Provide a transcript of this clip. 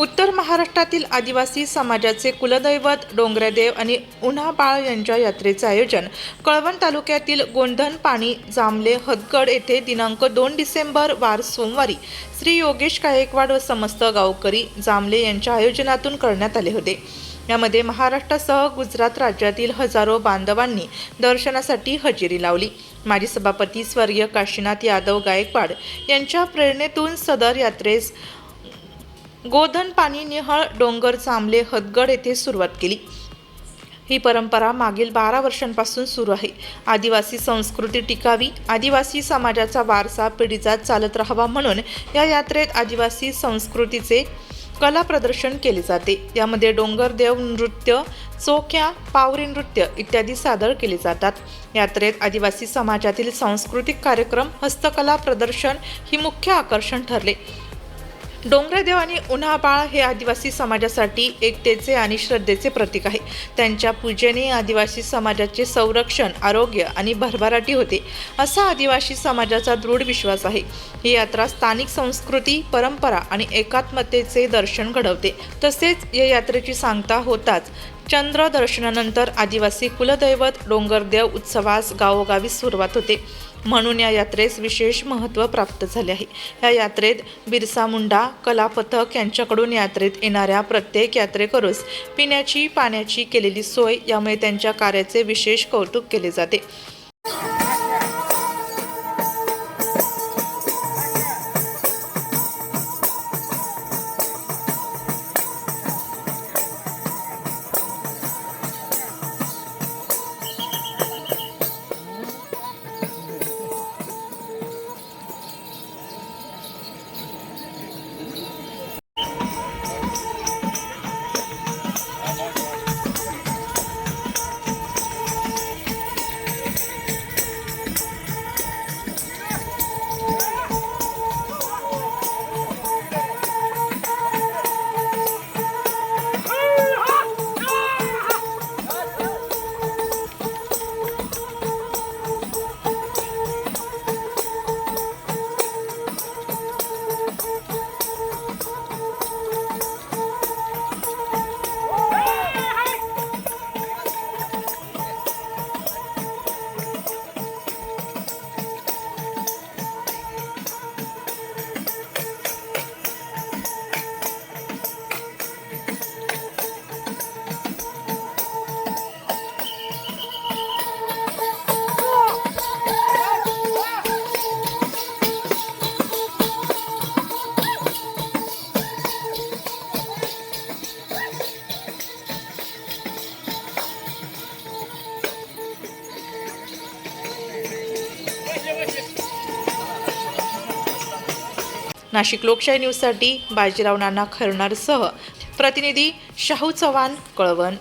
उत्तर महाराष्ट्रातील आदिवासी समाजाचे कुलदैवत डोंगरदेव आणि उन्हाबाळ यांच्या यात्रेचे आयोजन कळवण तालुक्यातील गोंधन पाणी जामले हदगड येथे दिनांक दोन डिसेंबर वार सोमवारी श्री योगेश गायकवाड व समस्त गावकरी जांभले यांच्या आयोजनातून करण्यात आले होते. यामध्ये महाराष्ट्रासह गुजरात राज्यातील हजारो बांधवांनी दर्शनासाठी हजेरी लावली. माजी सभापती स्वर्गीय काशीनाथ यादव गायकवाड यांच्या प्रेरणेतून सदर यात्रेस गोधन पाणी निहळ डोंगर चांबले हदगड येथे सुरुवात केली. ही परंपरा मागील बारा वर्षांपासून सुरू आहे. आदिवासी संस्कृती टिकावी आदिवासी समाजाचा वारसा पिढीजात चालत राहावा म्हणून या यात्रेत आदिवासी संस्कृतीचे कला प्रदर्शन केले जाते. यामध्ये डोंगरदेव नृत्य चोख्या पावरी नृत्य इत्यादी सादर केले जातात. यात्रेत आदिवासी समाजातील सांस्कृतिक कार्यक्रम हस्तकला प्रदर्शन ही मुख्य आकर्षण ठरले. डोंगरेदेव आणि उन्हाबाळ हे आदिवासी समाजासाठी एकतेचे आणि श्रद्धेचे प्रतीक आहे. त्यांच्या पूजेने आदिवासी समाजाचे संरक्षण आरोग्य आणि भरभराटी होते. असा आदिवासी समाजाचा दृढ विश्वास आहे. ही यात्रा स्थानिक संस्कृती परंपरा आणि एकात्मतेचे दर्शन घडवते. तसेच या यात्रेची सांगता होताच चंद्र दर्शनानंतर आदिवासी कुलदैवत डोंगरदेव उत्सवास गावोगावी सुरुवात होते. म्हणून या यात्रेस विशेष महत्त्व प्राप्त झाले आहे. या यात्रेत बिरसा मुंडा कलापथक यांच्याकडून यात्रेत येणाऱ्या प्रत्येक यात्रेकरूस पिण्याची पाण्याची केलेली सोय यामुळे त्यांच्या कार्याचे विशेष कौतुक केले जाते. नाशिक लोकशाही न्यूजसाठी बाजीराव नाना खरणारसह प्रतिनिधी शाहू चव्हाण कळवण.